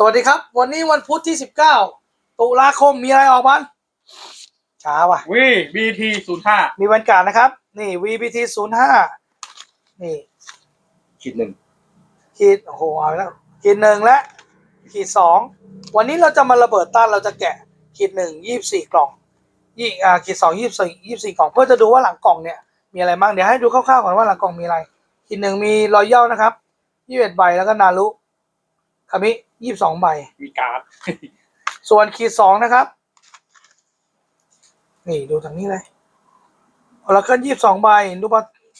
สวัสดีครับ วันนี้วันพุธที่ 19 ตุลาคมมีอะไรออกบ้างช้าว่ะวีบีทีศูนย์ห้ามีวันการนะครับ นี่ VPT 05นี่ขีดหนึ่งขีดโอ้โหเอาแล้วขีดหนึ่งและ ขีดสองวันนี้เราจะมาระเบิดต้านเราจะแกะขีดหนึ่งยี่สี่กล่องยี่อ่าขีดสองยี่สี่ยี่สี่กล่องเพื่อจะดูว่าหลังกล่องเนี่ยมีอะไรบ้างเดี๋ยวให้ดูคร่าวๆก่อนว่าหลังกล่องมีอะไร ขีดหนึ่งมีรอยย่อนะครับยี่สิบเอ็ดใบแล้วก็นารุคามิ ยี่สิบสองใบ มีการ์ดส่วนขีดสองนะครับ นี่ดูทางนี้เลยแล้วก็ยี่สิบสองใบ นุป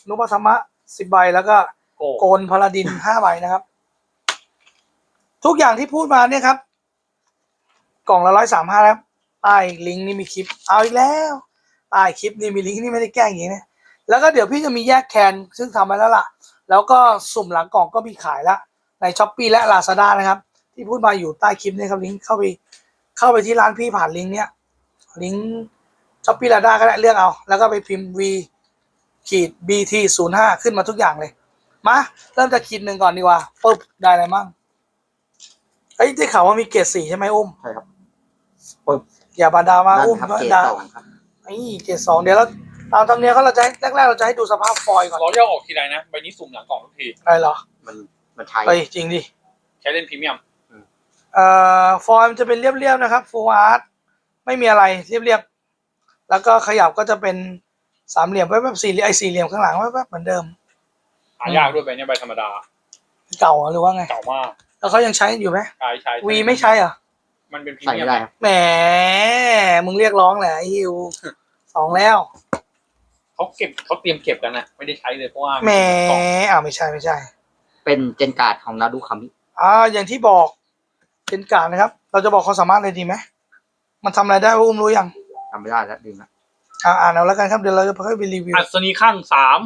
นุปธรรมะสิบใบแล้วก็โกโกนพาลาดินห้าใบนะครับ ทุกอย่างที่พูดมาเนี่ยครับ กล่องละร้อยสามห้าครับใต้ลิงก์นี่มีคลิป เอาอีกแล้วใต้คลิปนี่มีลิงก์นี่ไม่ได้แกล้งอย่างนี้นะแล้วก็เดี๋ยวพี่จะมีแยกแคนซึ่งทำไว้แล้วล่ะ แล้วก็สุ่มหลังกล่องก็มีขายละในช้อปปีและลาซาด้านะครับ ที่พูดมาอยู่ใต้คลิปนี่ครับลิงก์เข้าไปเข้าไปที่ร้านพี่ผ่านลิงก์เนี้ยลิงก์ช้อปปี้ลาด้าก็ได้เลือกเอา แล้วก็ไปพิมพ์ V ขีด BT ศูนย์ห้าขึ้นมาทุกอย่างเลย มาเริ่มจากขีดหนึ่งก่อนดีกว่าปุ๊บได้อะไรมั่งเอ้ยได้ข่าวว่ามีเกรดสี่ใช่ไหมอุ้มใช่ครับปึ๊บอย่าบาดามานั่นอุ้มครับก็เกรดดาสองครับไอ้เกรดสองเดี๋ยวเราตามธรรมเนียมเขาเราจะให้แรกๆเราจะให้ดูสภาพฟอยล์ก่อนเราย่อออกทีไรนะ ใบนี้สุ่มหลังกล่องทุกที อะไรเหรอมันมันใช้เฮ้ยจริงดิ ใช้เล่นพรีเมียม เอ่อฟอยล์มันจะเป็นเรียบๆนะครับฟูอาร์ตไม่มีอะไรเรียบๆแล้วก็ขยับก็จะเป็นสามเหลี่ยมแวบๆสี่เหลี่ยมไอ้สี่เหลี่ยมข้างหลังแวบๆเหมือนเดิมหายากด้วยใบเนี้ยใบธรรมดา เก่าหรือว่าไง เก่ามากแล้วเขายังใช้อยู่ไหมใช้ใช้วีไม่ใช้เหรอมันเป็นพรีใส่เมียไม่มได้ครับ แหมมึงเรียกร้องแหละไอ้ฮิวสองแล้ว เขาเก็บเขาเตรียมเก็บกันนะไม่ได้ใช้เลยเพราะว่าแหมกล่องอ่าไม่ใช่ไม่ใช่ เป็นเจนการ์ดของนาดูคามิ อ่าอย่างที่บอก เป็นการนะครับ เราจะบอกความสามารถเลยดีไหมมันทำอะไรได้อุ้มรู้ยังจำไม่ได้แล้วดึงนะอ่าอ่านเอาแล้วกันครับเดี๋ยวเราจะค่อยไปรีวิวอัศนีข้างสาม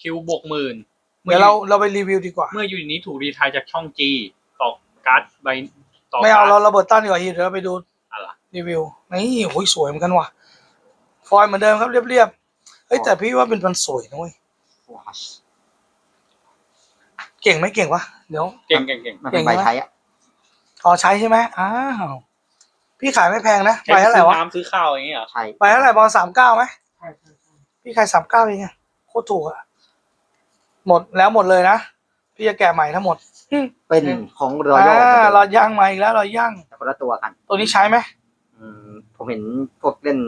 คิวบวกหมื่นเดี๋ยวเราเราไปรีวิวดีกว่า เมื่อยูนิตนี้ถูกรีไทายจากช่องจีต่อการ์ดใบต่อไม่เอาการ์ดเราระเบิดต้านดีกว่าฮิวเดี๋ยวเราไปดูอะไรรีวิวนี่โอ้ยสวยเหมือนกันว่ะ ฟอยล์เหมือนเดิมครับเรียบๆเฮ้ยแต่พี่ว่าเป็นมันสวยนะเว้ยว้าชเก่งไหมเก่งวะเดี๋ยวเก่งเก่งเก่งมันเป็นใบใช้อะ อ๋อใช้ใช่ไหมอ้าวพี่ขายไม่แพงนะใช้ใบเท่าไหร่ซื้อวะน้ำซื้อข้าวอย่างเงี้ยเหรอใช้ใบเท่าไหร่บอลสามเก้าไหมพี่ขายสามเก้าเองอะโคตรถูกอะหมดแล้วหมดเลยนะพี่จะแกะใหม่ทั้งหมดเป็นของรอยัอ่าลรอย่างใหม่อีกแล้วรอย่างคนละตัวกัน ตัวนี้ใช้ไหมอืมผมเห็นพวกเล่น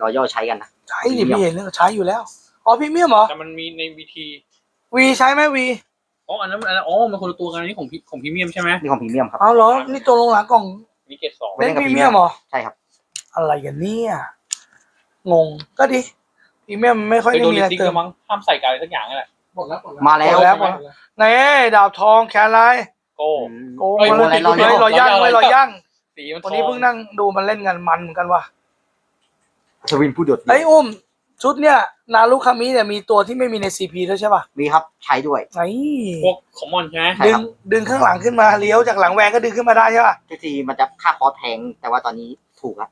รอยัลใช้กันนะใช้ดิพี่เห็นแล้วใช้อยู่แล้วอ๋อพรีเมียมเหรอแต่มันมีในวีทีวีใช้ไหมวี อ๋ออันนั้นอันนั้นอ๋อมันคนละตัวกันอันนี้ของพี่ของพรีเมียมใช่ไหมนี่ของพรีเมียมครับ เอาเหรอ นี่ตัวลงหลังกล่องนี่เกรดสองไม่เล่นได้กับพรีเมียมเหรอ ใช่ครับ อะไรกันเนี่ยงง ก็ดีพรีเมียมไม่ค่อยไปได้โดนมีลิอะไรซิงเติกัมนมั้งห้ามใส่กายอะไรสักอย่างนั่นแหละหมดแล้วหมดแล้วมาแล้วหมดแล้วไหนดาบทองแคร์ไลน์โก้อืมโกงเอ้ยมาเลยโกงอะไรเฮ้ยรอย่างรอยัลไว้ยรอย่างสีมันวันนี้เพิ่งนั่งดูมันเล่นกันมันเหมือนกันว่ะสวินผู้โดดเดี่ยวไอ้ยอุ้ม ชุดเนี่ยนารุคามิเนี่ยมีตัวที่ไม่มีในซีพีด้วยใช่ป่ะมีครับใช้ด้วย ไอ้พวกคอมมอนใช่ไหมใช่ดึคงรับ ดึงข้างหลังขึ้นมาเลี้ยวจากหลังแวงก็ดึงขึ้นมาได้ใช่ป่ะทีทีมันจะค่าคอร์สแพงแต่ว่าตอนนี้ถูกแล้ว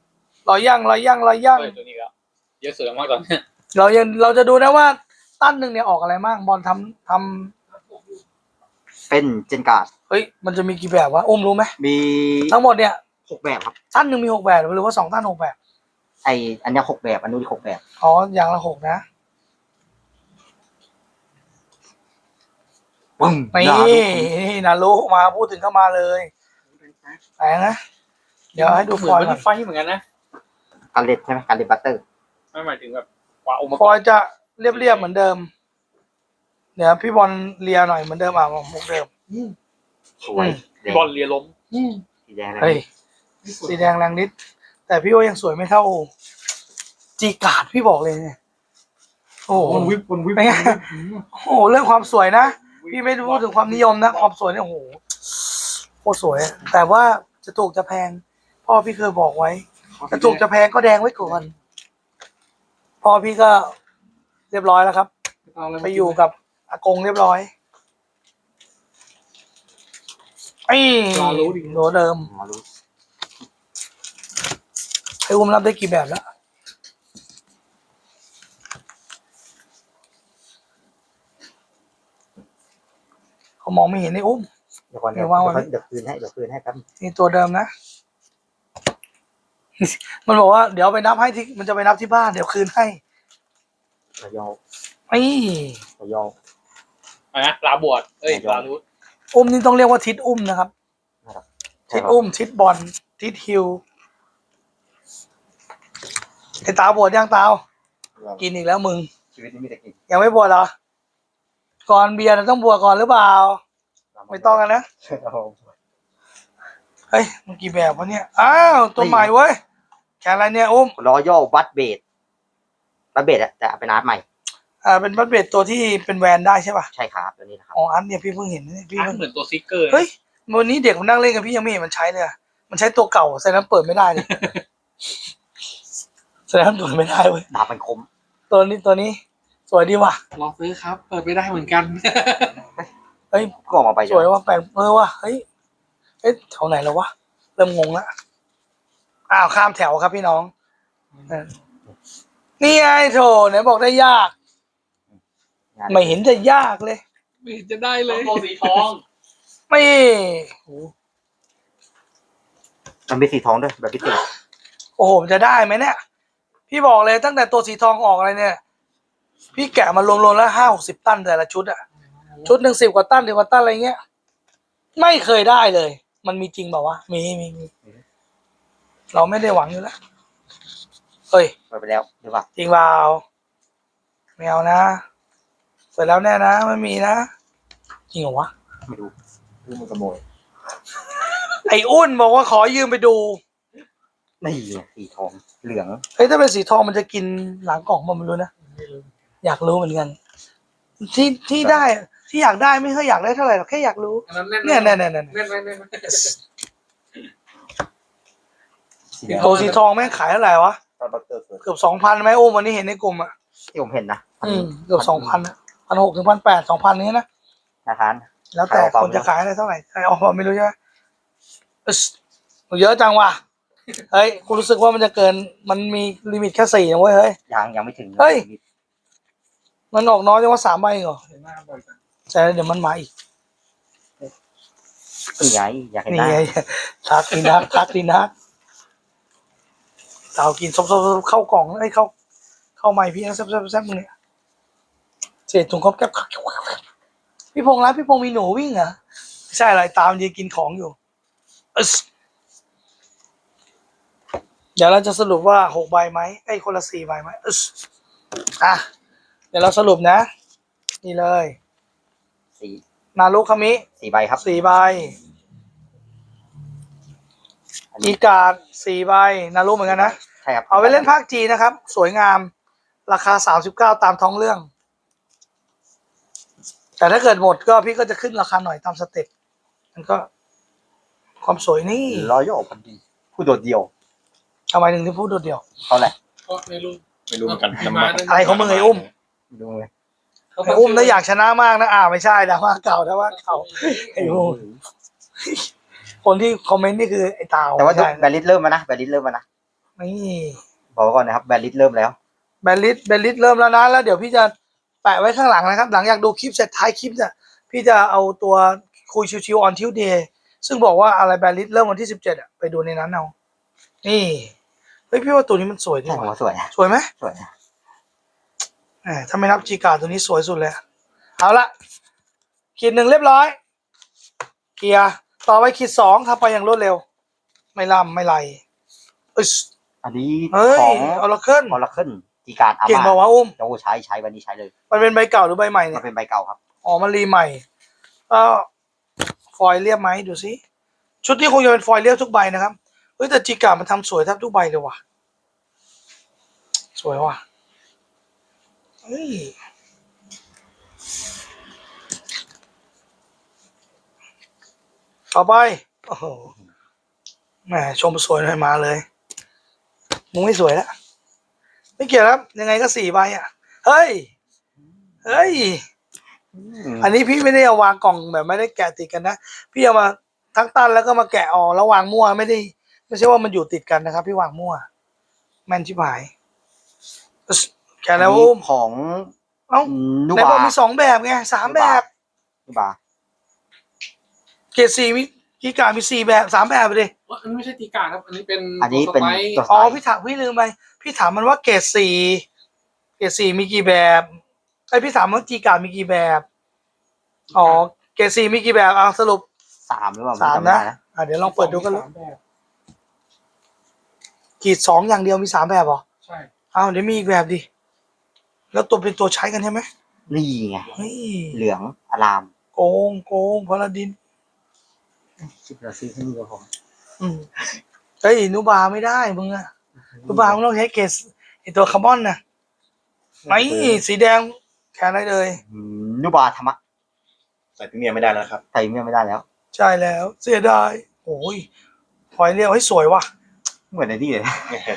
รอย่างรอย่างรอย่างเออตัวนี้แล้วเยอะเสือมากตอนนี้เรายังเราจะดูนะว่าตั้นหนึ่งเนี่ยออกอะไรบ้างบอลทำทำเป็นเจนการ์ดเฮ้ยมันจะมีกี่แบบวะอุ้มรู้ไหมมีทั้งหมดเนี่ย หกแบบครับ ตั้นหนึ่งมีหกแบบหรือว่าสองตั้นหกแบบ ไออันเนี้ยหกแบบอันนู้นอีกหกแบบ อ๋อ อย่างละหกนะ ปึ้งนี่นาดูนี่นารุมาพูดถึงเข้ามาเลยแปลงนะ เดี๋ยวให้ดูเหฟมืออนยล์มัก่อนนไฟเหมือนกันนะการเล็ดใช่ไหมการเล็ดบัตเตอร์ไม่หมายถึงแบบว่าองค์ประฟกออบยล์จะเรียบๆเหมือนเดิม เดี๋ยวพี่บอลเลียหน่อยเหมือนเดิมอะมุกเดิม สวยอืม แดงบอลเรียล้มสีแดงอะไรเฮ้ย สีแดงแรงนิด แต่พี่ว่ายังสวยไม่เท่าจีการ์ดพี่บอกเลยเนี่ยโอ้โหวนวิบวนวิบเป็นไงโอ้โหเรื่องความสวยนะพี่ไม่ได้พูดถึงความนิยมนะความสวยเนี่ยโอ้โหโคตรสวยอะแต่ว่าจะถูกจะแพง พ่อพี่เคยบอกไว้จะถูกจะแพงก็แดงไว้ก่อนพ่อพี่ก็เรียบร้อยแล้วครับไปอยู่กับอากงเรียบร้อยไอ้โหเดิมมารู้ ไอ้อุ้มรับได้กี่แบบแล้วเขามองไม่เห็นไอ้อุ้ม เดี๋ยวก่อนเดี๋เดี๋ยยวววางไว้ เดี๋ยวคืนให้เดี๋ยวคืนให้ครับ นี่ตัวเดิมนะ มันบอกว่าเดี๋ยวไปนับให้ที่มันจะไปนับที่บ้านเดี๋ยวคืนให้ระยองไอ้ระยอง อะไรนะลาบวชเอ้ยยอมลาลุดอุ้มนี่ต้องเรียกว่าทิศอุ้มนะครับ ทิศอุ้มทิศบอลทิศฮิว ไอ้ตาบวชยังตาวกินอีกแล้วมึง ชีวิตนี้มีแต่กินยังไม่บวชเหรอ ก่อนเบียร์น่ะต้องบวชก่อนหรือเปล่า ไม่ต้องกันนะเอาเฮ้ยมันกี่แบบวะเนี่ย อ้าว ตัวใหม่เว้ยแค่อะไรเนี่ยอุ้มรอยัลบัตเบดบัตเบดอะแต่เป็นอาร์ตใหม่ อ่า เป็นบัตเบดตัวที่เป็นแวนได้ใช่ป่ะ ใช่ครับตัวนี้นะครับ อ๋อ อันเนี่ยพี่เพิ่งเห็นนะเนี่ยพี่อะเพิ่งเหมือนตัวซิกเกอร์ เฮ้ย วันนี้เด็กมันนั่งเล่นกับพี่ยังไม่เห็นมันใช้เลยอะมันใช้ตัวเก่าแสดงว่าเปิดไม่ได้เลยแส ดงว่าเปิดไม่ได้เว้ยดาบมันคม ตัวนี้ตัวนี้ สวยดีว่ะลองซื้อครับ เปิดไม่ได้เหมือนกัน เฮ้ยก็ออกมาไปสวยว่ะแปลกเออว่ะเฮ้ยเอ๊ะแถวไหนแล้ววะเริ่มงงละอ้าวข้ามแถวครับพี่น้องเออนี่ไงโถไหนบอกได้ยาก ไม่เห็นจะยากเลย ไม่เห็นจะได้เลยตัวสีทองไม่โอ้มันมีสีทองด้วยแบบพิเศษโอ้โหมันจะได้ไหมเนี่ย พี่บอกเลยตั้งแต่ตัวสีทองออกอะไรเนี่ย พี่แกะมารวมๆแล้วห้าหกสิบตันแต่ละชุดอะชุดหนึ่งสิบกว่าตันสิบกว่าตันอะไรเงี้ย ไม่เคยได้เลย มันมีจริงเปล่าวะมีมีมีเราไม่ได้หวังอยู่แล้วเฮ้ยเปิดไปแล้วหรือเปล่าจริงเปล่าไม่เอานะเสร็จแล้วแน่นะไม่มีนะจริงเหรอวะไม่รู้รู้มันขโมยไอ้อ้นบอกว่าขอยืมไปดู นี่ไงสีทองเหลือง เฮ้ยถ้าเป็นสีทองมันจะกินหลังกล่องมันไม่รู้นะ อยากรู้เหมือนกัน ที่ที่ได้ที่อยากได้ไม่ค่อยอยากได้เท่าไหร่หรอกแค่อยากรู้ อันนั้นแน่นเนี่ยเนี่ยเนี่ยเนี่ยแน่นไหมแน่นไหมสีเหลืองตัวสีทองแม่งขายเท่าไหร่วะ ตอนบัตเตอร์เฟิร์สเกือบสองพันไหมโอ้มวันนี้เห็นในกลุ่มอะที่ผมเห็นนะอืมเกือบสองพันพันหกถึงพันแปดสองพันนี้นะ นะทานแล้วแต่ขายออกเปล่าคนจะขายอะไรเท่าไหร่ขายออกมาไม่รู้ใช่ไหมอึ๊สเยอะจังว่ะ เฮ้ยกูรู้สึกว่ามันจะเกิน มันมีลิมิตแค่สี่นะเว้ยเฮ้ย ยังยังไม่ถึงเฮ้ย มันออกน้อยจังว่าสามใบเองเหรอเห็นหน้าบ่อยจังใช่เดี๋ยวมันมาอีกนี่ไงอยากเห็นนี่หน้าไงทักดีนักทักดีนักเต่ากินซบๆๆเข้ากล่องไอ้ยเข้า เข้าไม้พี่นะแซ่บๆแซ่บมึงเนี่ยเศษถุงครบแก๊บพี่พงษ์ร้านพี่พงษ์มีหนูวิ่งเหรอไม่ใช่อะไรตามยืนกินของอยู่อึ๊ส เดี๋ยวเราจะสรุปว่าหกใบไหมไอ้ยคนละสี่ใบไหมอึ๊สอะเดี๋ยวเราสรุปนะ นี่เลย สีนารุคามิสีใบครับ สี่ใบอันอีนี้กาดสี่ใบนารุเหมือนกันนะ ใช่ครับเอาไปเล่นภาคจีนนะครับ สวยงาม ราคาสามสิบเก้าตามท้องเรื่อง แต่ถ้าเกิดหมดก็พี่ก็จะขึ้นราคาหน่อยตามสเต็ปมันก็ ความสวยนี่ รอยัลพันดี ผู้โดดเดี่ยว ทำไมถึงที่พูดโดดเดี่ยวเขาแหละก็ไม่รู้ ไม่รู้เหมือนกันมาอะไรของมึงไอ้อุ้มไม่รู้เลยไอ้อุ้มนะอยากชนะมากนะอ่าไม่ใช่นะว่าเก่านะว่าเก่าไอ้อุ้มคนที่คอมเมนต์นี่คือไอ้ตาวแต่ว่าไม่ใช่แบลลิสเริ่มมานะแบลลิสเริ่มมานะนี่บอกไว้ก่อนนะครับแบลลิสเริ่มแล้วแบลลิสแบลลิสเริ่มแล้วนะแล้วเดี๋ยวพี่จะแปะไว้ข้างหลังนะครับ หลังจากดูคลิปเสร็จท้ายคลิปเนี่ยพี่จะเอาตัวคุยชิวๆออนทิวเดย์ซึ่งบอกว่าอะไรแบลลิสเริ่มวันที่สิบเจ็ดอะไปดูในนั้นเอานี่เฮ้ยพี่ว่าตัวนี้มันสวยดีใช่ผมว่ะว่าสวยนะสวยไหมสวยนะแหมถ้าไม่นับจีการ์ดตัวนี้สวยสุดเลย เอาละขีดหนึ่งเรียบร้อยเคลียร์ต่อไปขีดสองทำไปอย่างรวดเร็ว ไม่ล่ำไม่ไหลเอ้ยอันนี้เฮ้ยของเอาละขึ้นออร์เคิลจีการอาเก่งมาบอกว่าวะอุ้ม โอ้ใช้ใช้วันนี้ใช้เลยมันเป็นใบเก่าหรือใบใหม่มัเนี่นยเป็นใบเก่าครับ อ๋อ มันรีใหม่ก็ฟอยล์เรียบไหมดูสิ ชุดนี้คงจะเป็นฟอยล์เรียบทุกใบนะครับ เฮ้ยแต่จีการ์ดมันทำสวยแทบทุกใบเลยว่ะ สวยว่ะเฮ้ยต่อไปโอ้โหแหมชมสวยหน่อยมาเลย มึงไม่สวยแล้ว ไม่เกี่ยวครับ ยังไงก็สี่ใบอะ เฮ้ย เฮ้ย อันนี้พี่ไม่ได้เอาวางกล่องแบบไม่ได้แกะติดกันนะ พี่เอามาทั้งตันแล้วก็มาแกะออกแล้ววางมั่วไม่ได้ ไม่ใช่ว่ามันอยู่ติดกันนะครับ พี่วางมั่ว แม่นชิบหายอึ๊สแกะแล้ว อันนี้อุ้มของเอ้านูในบาบอกมีสองแบบไงสามแบบนูบาเกรดสี่มีกีการมีสี่แบบสามแบบไปเลยว่าอันนี้ไม่ใช่ตีกาครับ อันนี้เป็นอันนี้เป็นตัวสไปซ์ตัวอ๋อสไปซ์พี่ถามพี่ลืมไปพี่ถามมันว่าเกรดสี่เกรดสี่มีกี่แบบไอยพี่ถามว่ากีการมีกี่แบบอ๋อเกรดสี่มีกี่แบบเอาสรุปสามหรือเปล่าสามจำไได้นะอะเดี๋ยวลองเปิดดูกันเลยสามแบบ กีดสองอย่างเดียวมีสามแบบเหรอใช่เอาเดี๋ยวมีอีกแบบดิแล้วตัวเป็นตัวใช้กันใช่ไหมนี่ไงเฮ้ยเหลืองอาราม โกงโกงพาราดินคิดเราซื้อที่นี่ก็พออืมเฮ้ยนูบาไม่ได้มึงอะนูบามึงต้องใช้เกรดไอตัวคาร์บอนน่ะไม่สีแดงแค่ได้เลยอืมนุบาธรรมะใส่พรีเมียมไม่ได้แล้วนะครับใส่เมียไม่ได้แล้ว ใช่แล้ว เสียดายโอ้ยพอยเรียวให้ยสวยว่ะ เหมือนในนี่เลย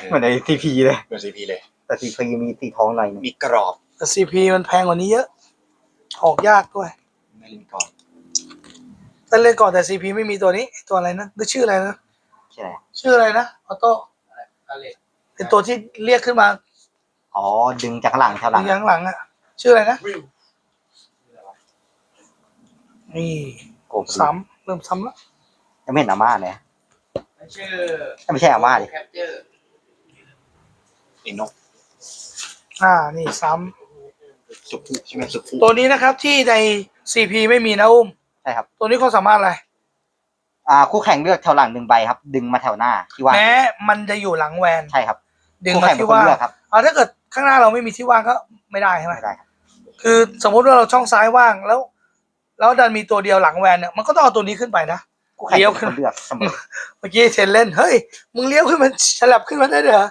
เหมือนในทีพีเลยเป็นซีพีเลย แต่ทีพีมีสีทองหน่อยหนึงมีกรอบแต่ซีพีมันแพงกว่านี้เยอะ ออกยากด้วยไม่ลินกรอบแต่เล่นก่อนแต่ซีพีไม่มีตัวนี้ไอ้ตัวอะไรนะนึกชื่ออะไรนะใช่ไหมชื่ออะไรนะออโต้อะไรเป็นตัวที่เรียกขึ้นมา อ๋อ ดึงจากข้างหลังแถวหลังอย่างหลังอะชื่ออะไรนะวิวนี่โกงซ้ำเริ่มซ้ำแล้วยังไม่เห็นอาม่าเลย ชื่อไม่ใช่อาม่าดิแคปเจอร์นี่นกอ่า นี่ซ้ำสุกุใช่ไหมสุกุตัวนี้นะครับที่ในซีพีไม่มีนะอุ้ม ใช่ครับ ตัวนี้เขามสามารถอะไร อ่า คู่แข่งเลือกแถวหลังหนึ่งใบครับ ดึงมาแถวหน้าที่ว่างแม้มันจะอยู่หลังแวนใช่ครับ ดึงคู่มาแข่งเป็นที่คนว่างเลือกครับเอาถ้าเกิดข้างหน้าเราไม่มีที่ว่างก็ไม่ได้ใช่ไหมไม่ได้ครับคือสมมุติว่าเราช่องซ้ายว่างแล้ว แล้วดันมีตัวเดียวหลังแวนเนี่ยมันก็ต้องเอาตัวนี้ขึ้นไปนะ คู่แข่งเลี้ยวเป็นขึ้นคนเลือกเสมอเมื่อกี้เทนเล่น เฮ้ย มึงเลี้ยวขึ้นมาฉลับขึ้นมาได้เหรอ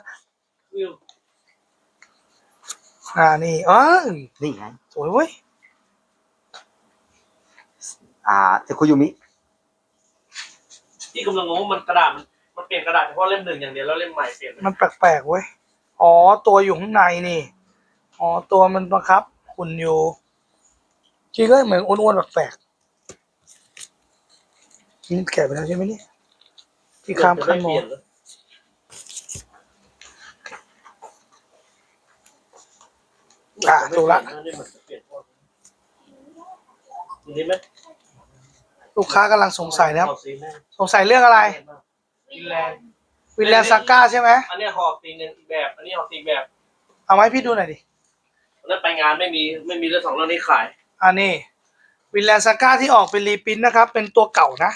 วิวอ่านี่อ๋อนี่ไงสวยเว้ยอ่าเซคุยุมิที่กำลังงงว่ามันกระดาษมันมันเปลี่ยนกระดาษเฉพาะเล่มหนึ่งอย่างเดียวแล้วเล่มใหม่เปลี่ยนมันแปลกๆเว้ยอ๋อตัวอยู่ข้างในนี่อ๋อตัวมันบังคับหุ่นอยู่จริงก็เหมือนอ้วนๆแปลกๆ นี่แกะไปแล้วใช่ไหมเนี่ยที่ข้ามจะขั้ได้นมเปอลี่งยนแล้วอะถูกละเล่มมันจะเปลี่ยนพวกนี้ไหมลูกค้ากำลังสงสัยนะครับขอบสีแม่งสงสัยเรื่องอะไรฟินแลนด์วิลแลนซาก้าใช่ไหมอันเนี้ยหอบสีหนึ่งอีกแบบ อันนี้หอบสีอีกแบบ เอาไว้พี่ดูหน่อยดิอันนั้นไปงานไม่มีไม่มีเรื่องสองเรื่องนี้ขาย อันนี้วิลแลนซาก้าที่ออกเป็นรีปรินท์นะครับ เป็นตัวเก่านะ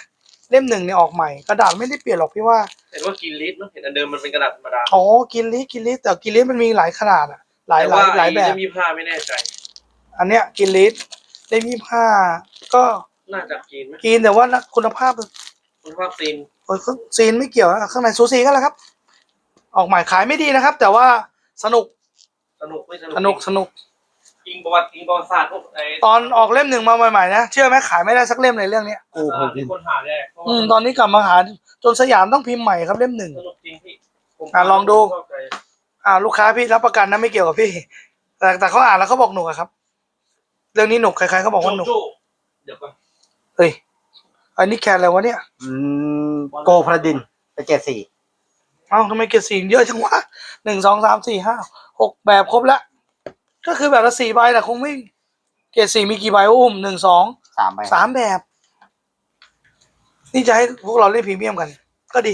เล่มหนึ่งเนี่ยออกใหม่กระดาษไม่ได้เปลี่ยนหรอกพี่ว่าเห็นว่ากินลิตรเนอะเห็นอันเดิมมันเป็นกระดาษธรรมดาอ๋อกินลิกินลิแต่กินลิมันมีหลายขนาดอะหลายแต่หลาว่ายหลายแบบเล่มยี่ห้าไม่แน่ใจ อันเนี้ยกินลิเล่มยี่ห้าก็น่าจะกินไหมกินแต่ว่าคุณภาพคุณภาพซีนเออซีนไม่เกี่ยวนะข้างในซูซีกันแหละครับ ออกใหม่ขายไม่ดีนะครับ แต่ว่าสนุกสนุกไม่สนุกสนุกสนุก อิงประวัติอิงประวัติศาสตร์พวกไอ้ตอนออกเล่มหนึ่งมาใหม่ๆนะเชื่อไหมขายไม่ได้สักเล่มเลยเรื่องเนี้ยกูอ่าที่คนหาแรกเพราะอืว่ามตอนนี้กลับมาหาจนสยามต้องพิมพ์ใหม่ครับเล่มหนึ่ง สนุกจริงพี่ผมอะลองดูชบใจอ่าลูกค้าพี่รับประกันนะไม่เกี่ยวกับพี่ แต่แต่เขาอ่านแล้วเขาบอกหนุกอะครับ เรื่องนี้หนุกใครๆเขาบอกว่าหนุกโจ้เดี๋ยวก่อนเฮ้ยอันนี้แคนอะไรวะเนี่ยอืมโกพลาดินเป็นเกรดสี่เอ้าทำไมเกียรติสีเยอะจังวะหนึ่งสองสามสี่ห้าหกแบบครบแล้ว ก็คือแบบละสี่ใบแต่คงไม่เกียรติสีมีกี่ใบอุ้มหนึ่งสองสามใบสามแบบ นี่จะให้พวกเราเล่นพรีเมียมกัน ก็ดี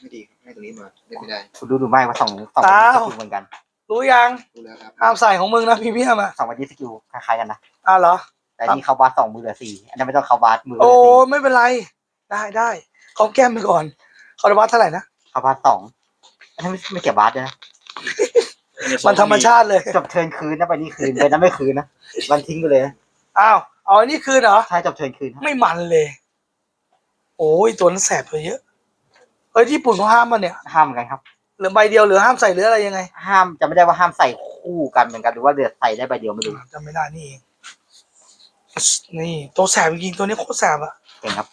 ไม่ดีครับให้ตรงนี้มาเล่นไม่ได้คุณดูดูไหมว่าสองสองอ้าว สกิลเหมือนกันรู้ยังดูแล้วครับห้ามใส่ของมึงนะพรีเมียมอะสองวันนี้สกิลคล้ายๆกันนะอ่าเหรอ แต่นี่เขาบาสสองมือเหลือสี่อันนี้นไม่ต้องเขาบาสมือเหลืโอ้อสี่ไม่เป็นไร ได้ได้เขาแก้มไปก่อนเขาได้วัดเท่าไหร่นะเขาบาสสองอันนี้นไม่ไม่เก็บบาสด้วยนะ มันธรรมชาติเลย จบเทิร์นคืนนะไปนี่คืนไปนั้นไม่คืนนะวันทิ้งไปเลยนะอ้าวเอาอันนี้คืนเหรอ ใช่จบเทิร์นคืนครับไม่มันเลย โอ้ยตัวนั้นแสบไปเยอะ เอ้ยที่ญี่ปุ่นเขาห้ามมาเนี่ยห้ามเหมือนกันครับ เหลือใบเดียวเหลือห้ามใส่หรืออะไรยังไงห้ามจะไม่ได้ว่าห้ามใส่คู่กันเหมือนกันหรือว่าเดือดใส่ได้ใบเดียวไม่รู้จำไม่ได้นี่เองนี่ตัวแสบจริงๆตัวนี้โคตรแสบอะเก่งครับ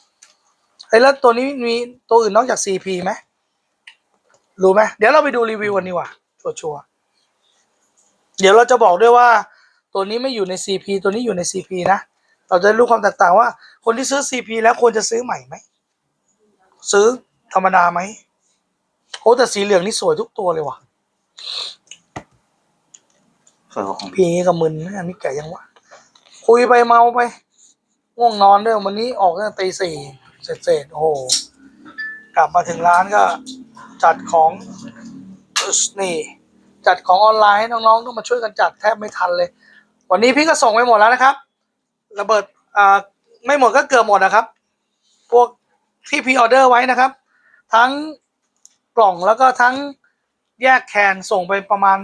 เอ้ยแล้วตัวนี้มีตัวอื่นนอกจาก CP ไหมรู้ไหมเดี๋ยวเราไปดูรีวิวกันดีกว่าชัวร์ๆ เดี๋ยวเราจะบอกด้วยว่า ตัวนี้ไม่อยู่ใน CP ตัวนี้อยู่ใน CP นะ เราจะรู้ความแตกต่างว่า คนที่ซื้อ CP แล้วควรจะซื้อใหม่ไหม ซื้อธรรมดาไหมโอ้แต่สีเหลืองนี่สวยทุกตัวเลยว่ะส่วนของพี่นี้กับมึนนะอันนี้แก่ยังวะคุยไปเมาไปง่วงนอนด้วยวันนี้ออกตั้งแต่ตีสี่เสร็จๆโอ้โหกลับมาถึงร้านก็จัดของอึ๊สนี่ จัดของออนไลน์ให้น้องๆต้องมาช่วยกันจัดแทบไม่ทันเลย วันนี้พี่ก็ส่งไปหมดแล้วนะครับ ระเบิดอ่าไม่หมดก็เกือบหมดนะครับ พวกที่พรีออเดอร์ไว้นะครับ ทั้งกล่องแล้วก็ทั้งแยกแคนส่งไปประมาณ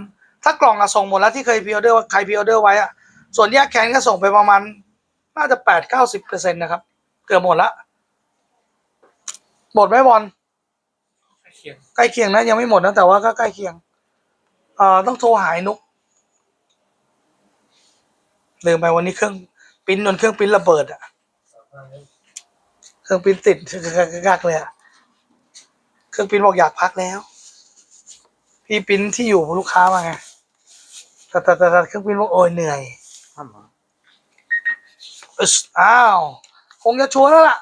ถ้ากล่องอะส่งหมดแล้วที่เคยพรีออเดอร์ใครพรีออเดอร์ไว้อะส่วนแยกแคนก็ส่งไปประมาณน่าจะแปดเก้าสิบเปอร์เซ็นต์นะครับ เกือบหมดละหมดไหมบอลเขียนใกล้เคียงนะยังไม่หมดนะแต่ว่าก็ใกล้เคียง เอ่อต้องโทรหายนุกลืมไปวันนี้เครื่องปิ้นนนเครื่องปิ้นระเบิดอะเครื่องปิ้นติดกักเลยอะเครื่องปิ้นบอกอยากพักแล้ว พี่ปิ้นที่อยู่ลูกค้ามาไงแต่แต่แต่เครื่องปิ้นบอกโอ้ยเหนื่อยอุ๊ยอ้าว คงจะชัวร์แล้วล่ะ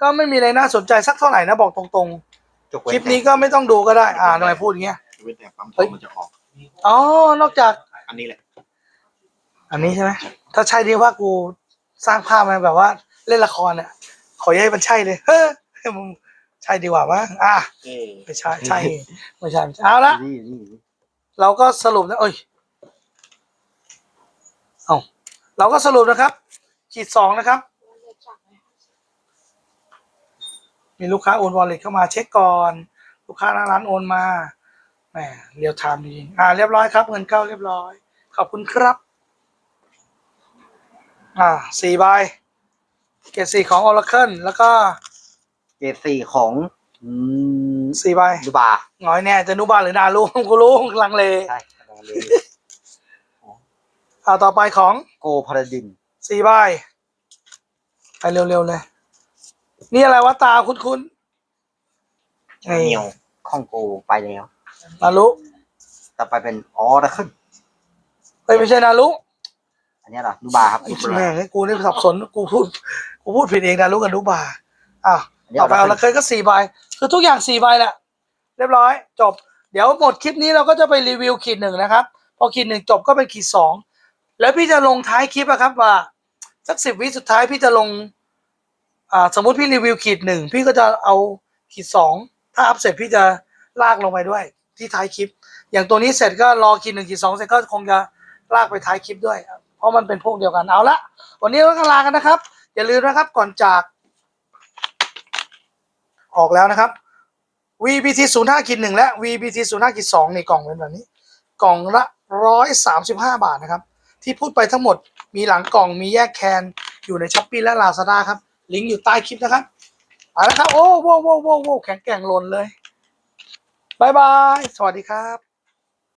ก็ไม่มีอะไรน่าสนใจสักเท่าไหร่นะบอกตรงๆ คลิปนี้ก็ไม่ต้องดูก็ได้ อ่าทำไมพูดอย่างเงี้ย เว้นแต่ปั๊มทองมันจะออก อ๋อ นอกจาก อันนี้แหละ อันนี้ใช่ไหมถ้าใช่ดีว่ากูสร้างภาพมาแบบว่าเล่นละครเนี่ยขออย่าให้มันใช่เลย เฮ้ยมึงใช่ดีกว่ามั้งอะเอ๊ะไม่ใช่ใช่ไม่ใช่ไม่ใช่เอาละนี่นี่นี่เราก็สรุปนะเอ้ยเอาเราก็สรุปนะครับ ขีดสองนะครับ มีลูกค้าโอนวอลเล็ตเข้ามาเช็คก่อน ลูกค้าหน้าร้านโอนมา แหมเรียวไทม์จริงๆอ่า เรียบร้อยครับ เงินเข้าเรียบร้อย ขอบคุณครับ อ่าสี่ใบเกรดสี่ของ Oracle แล้วก็เกรดสี่ของอืมสี่ใบดูบาน้อยแน่จะนุบาลหรือนาลูกูรู้ลังเลใช่ลองเลยอ่าต่อไปของโกพาราดินสี่ใบไปเร็วๆเลย นี่อะไรวะตาคุ้นๆเหนียวข้องโกไปแล้ว นารุต่อไปเป็นออร์เคิลเฮ้ยไม่ใช่นารุอันนี้เหรอดูบาครับไอ้แม่งไอ้กูนี่สับสนกูพูดกูพูดผิดเองนารุกับนุบาอะอันนี้ต่อไปเอา Oracle ละเคยก็สี่ใบคือทุกอย่างสี่ใบแหละเรียบร้อย จบ เดี๋ยวหมดคลิปนี้เราก็จะไปรีวิวขีดหนึ่งนะครับ พอขีดหนึ่งจบก็เป็นขีดสองแล้วพี่จะลงท้ายคลิปอะครับว่าสักสิบวิสุดท้ายพี่จะลง อ่า สมมติพี่รีวิวขีดหนึ่งพี่ก็จะเอาขีดสองถ้าอัพเสร็จพี่จะลากลงไปด้วย ที่ท้ายคลิป อย่างตัวนี้เสร็จก็รอขีดหนึ่งขีดสองเสร็จก็คงจะลากไปท้ายคลิปด้วยเพราะมันเป็นพวกเดียวกันเอาละวันนี้เราก็ลากันนะครับ อย่าลืมนะครับก่อนจาก ออกแล้วนะครับ VBT 0 5ขีดหนึ่งและ VBT 0 5ขีดสองในกล่องเป็นแบบนี้ กล่องละร้อยสามสิบห้าบาทนะครับ ที่พูดไปทั้งหมดมีหลังกล่องมีแยกแคนอยู่ในช้อปปี้และลาซาด้าครับ ลิงก์อยู่ใต้คลิปนะครับเอาละครับ โอ้โว้โว้โว้โว้แข็งแกร่งหล่นเลย บายบาย สวัสดีครับ